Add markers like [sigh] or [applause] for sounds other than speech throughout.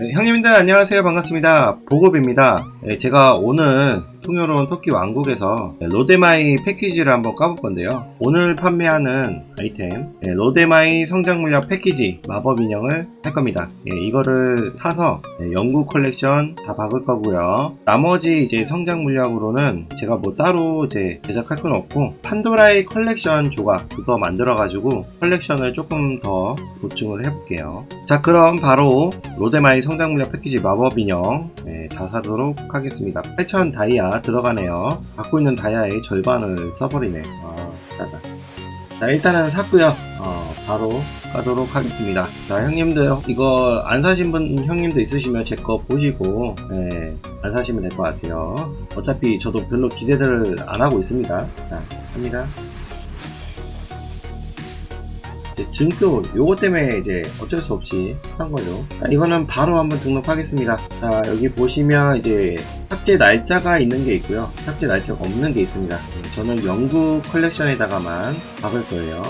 네, 형님들 안녕하세요. 반갑습니다. 보급입니다. 네, 제가 오늘 통요로운 토끼 왕국에서 네, 로데마이 패키지를 한번 까볼 건데요. 오늘 판매하는 아이템 네, 로데마이 성장 물약 패키지 마법 인형을 할 겁니다. 예, 이거를 사서 네, 영구 컬렉션 다 박을 거고요. 나머지 이제 성장 물약으로는 제가 뭐 따로 이제 제작할 건 없고 판도라의 컬렉션 조각 그거 만들어 가지고 컬렉션을 조금 더 보충을 해볼게요. 자 그럼 바로 로데마이 성장 물약 패키지 마법 인형 네, 다 사도록 하겠습니다. 8000 다이아 들어가네요. 갖고 있는 다이아의 절반을 써버리네. 아 짜다 자 일단은 샀고요. 어, 바로 가도록 하겠습니다. 자 형님들 이거 안 사신 분 형님도 있으시면 제 거 보시고 네, 안 사시면 될 것 같아요. 어차피 저도 별로 기대를 안 하고 있습니다. 자 합니다 증표 요거 때문에 이제 어쩔 수 없이 한 거죠. 자, 이거는 바로 한번 등록하겠습니다. 자 여기 보시면 이제 삭제 날짜가 있는 게 있고요. 삭제 날짜가 없는 게 있습니다. 음, 저는 영구 컬렉션에다가만 박을 거예요.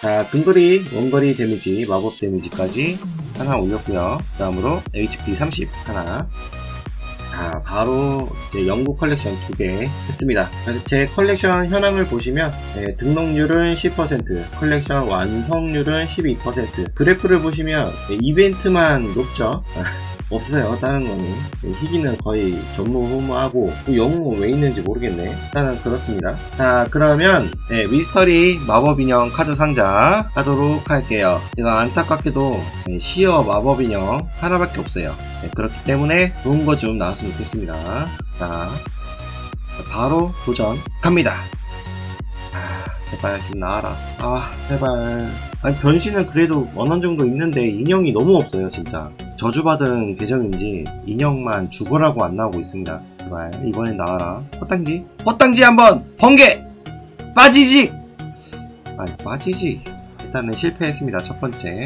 자 근거리 원거리 데미지 마법 데미지까지 하나 올렸고요. 그 다음으로 HP 30 하나 자, 바로 이제 영국 컬렉션 두 개 했습니다. 제 컬렉션 현황을 보시면 네, 등록률은 10%, 컬렉션 완성률은 12%. 그래프를 보시면 네, 이벤트만 높죠. [laughs] 없어요. 다른 거는 네, 희귀는 거의 전무후무하고 그 영웅은 왜 있는지 모르겠네. 일단은 그렇습니다. 자 그러면 네, 미스터리 마법 인형 카드 상자 하도록 할게요. 제가 안타깝게도 네, 시어 마법 인형 하나밖에 없어요. 네, 그렇기 때문에 좋은 거 좀 나왔으면 좋겠습니다. 자, 바로 도전 갑니다. 아, 제발 좀 나와라. 아, 제발. 아니, 변신은 그래도 어느 정도 있는데 인형이 너무 없어요, 진짜. 저주받은 계정인지 인형만 죽어라고 안 나오고 있습니다. 제발, 이번엔 나와라. 헛당지? 헛당지 한번! 번개! 빠지지! 아니, 빠지지. 일단은 실패했습니다, 첫 번째.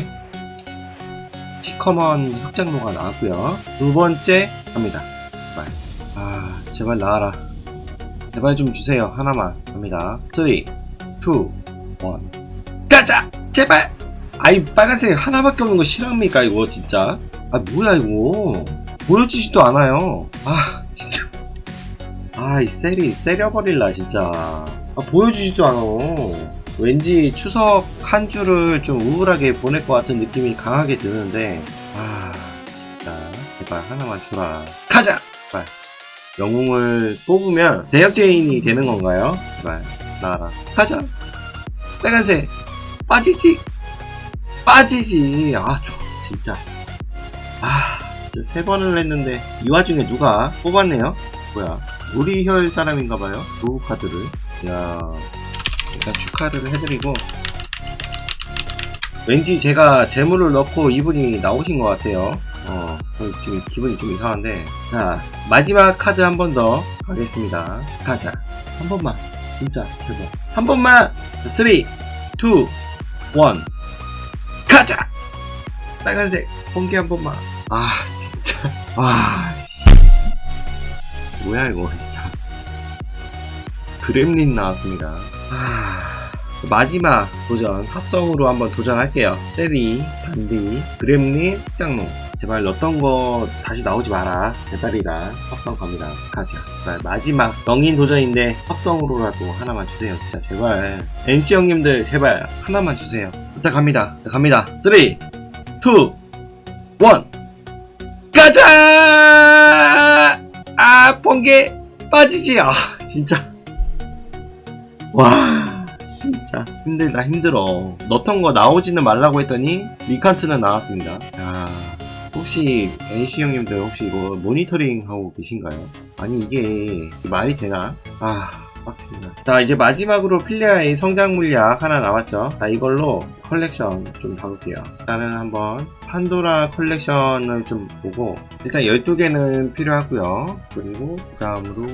시커먼 흑장로가 나왔고요. 두 번째 갑니다. 제발. 아, 제발 나와라. 제발 좀 주세요. 하나만. 갑니다. 3, 2, 1. 가자! 제발! 아이, 빨간색 하나밖에 없는 거 실합니까, 이거, 진짜? 아, 뭐야, 이거. 보여주지도 않아요. 아, 진짜. 아, 이 셀이, 세려버릴라, 진짜. 아, 보여주지도 않아. 왠지 추석 한 주를 좀 우울하게 보낼 것 같은 느낌이 강하게 드는데, 아, 진짜. 제발 하나만 주라. 가자! 제발. 영웅을 뽑으면 대역죄인이 되는 건가요? 제발, 나와라. 가자! 빨간색! 빠지지! 빠지지! 아, 저, 진짜. 아, 세 번을 했는데, 이 와중에 누가 뽑았네요? 뭐야. 우리혈 사람인가봐요? 로우 카드를. 이야. 일단 축하를 해드리고 왠지 제가 재물을 넣고 이분이 나오신 것 같아요 어 지금 기분이 좀 이상한데 자 마지막 카드 한 번 더 가겠습니다 가자 한 번만 진짜 제발 한 번만 3 2 1 가자 빨간색 번개 한 번만 아 진짜 와 씨. 뭐야 이거 진짜 그렘린 나왔습니다. 아, 마지막 도전 합성으로 한번 도전할게요. 세리, 단디, 그렘린, 짱농. 제발 넣었던 거 다시 나오지 마라. 제발이다. 합성 갑니다. 가자. 제발 마지막 영인 도전인데 합성으로라도 하나만 주세요. 진짜 제발. NC 형님들 제발 하나만 주세요. 부탁합니다. 갑니다. 3, 2, 1. 가자! 아, 번개 빠지지. 아, 진짜. 와 진짜 힘들다 힘들어 넣던 거 나오지는 말라고 했더니 리칸트는 나왔습니다 야 혹시 NC 형님들 혹시 이거 모니터링 하고 계신가요? 아니 이게 말이 되나? 아 빡친다 자 이제 마지막으로 필리아의 성장 물약 하나 나왔죠. 자 이걸로 컬렉션 좀 봐볼게요. 일단은 한번 판도라 컬렉션을 좀 보고 일단 12개는 필요하고요. 그리고 그 다음으로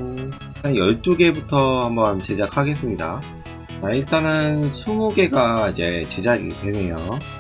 일단 12개부터 한번 제작하겠습니다. 자, 일단은 20개가 이제 제작이 되네요.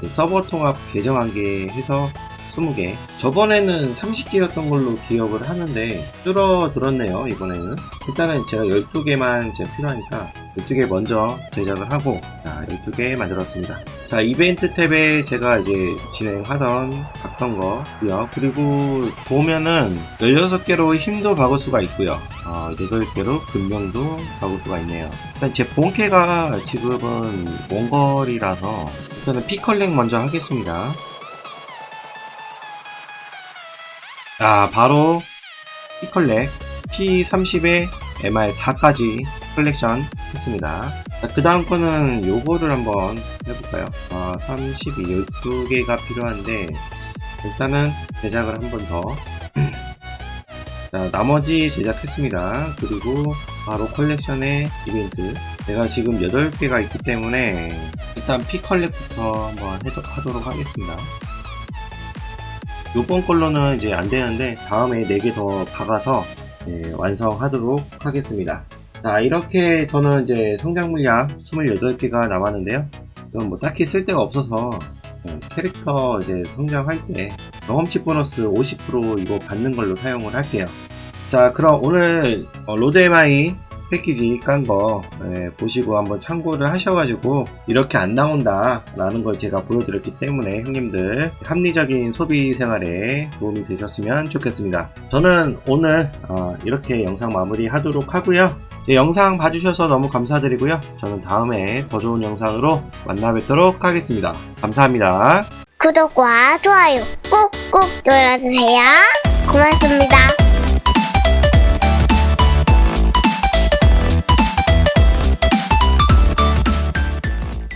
서버 통합 계정한 게 해서 20개 저번에는 30개였던 걸로 기억을 하는데 줄어들었네요 이번에는 일단은 제가 12개만 이제 필요하니까 12개 먼저 제작을 하고 자, 12개 만들었습니다. 자, 이벤트 탭에 제가 이제 진행하던 봤던 거고요. 그리고 보면은 16개로 힘도 박을 수가 있고요. 어, 8개로 근명도 박을 수가 있네요. 일단 제 본캐가 지금은 원거리라서 일단은 피컬렉 먼저 하겠습니다. 자, 바로 피컬렉 P30에 MR4까지 컬렉션 했습니다. 그 다음 거는 요거를 한번 해볼까요? 아, 32, 12개가 필요한데, 일단은 제작을 한 번 더. [clears throat] 자, 나머지 제작했습니다. 그리고 바로 컬렉션의 이벤트. 제가 지금 8개가 있기 때문에, 일단 피컬렉부터 한번 해도, 하도록 하겠습니다. 요번 걸로는 이제 안 되는데, 다음에 4개 더 박아서, 네, 완성하도록 하겠습니다. 자, 이렇게 저는 이제 성장 물량 28개가 남았는데요. 이건 뭐 딱히 쓸 데가 없어서 네, 캐릭터 이제 성장할 때 경험치 보너스 50% 이거 받는 걸로 사용을 할게요. 자, 그럼 오늘 어, 로드 MI 패키지 깐 거 보시고 한번 참고를 하셔가지고 이렇게 안 나온다 라는 걸 제가 보여드렸기 때문에 형님들 합리적인 소비 생활에 도움이 되셨으면 좋겠습니다. 저는 오늘 어, 이렇게 영상 마무리 하도록 하고요. 제 영상 봐주셔서 너무 감사드리고요. 저는 다음에 더 좋은 영상으로 만나 뵙도록 하겠습니다. 감사합니다. 구독과 좋아요 꾹꾹 눌러주세요. 고맙습니다.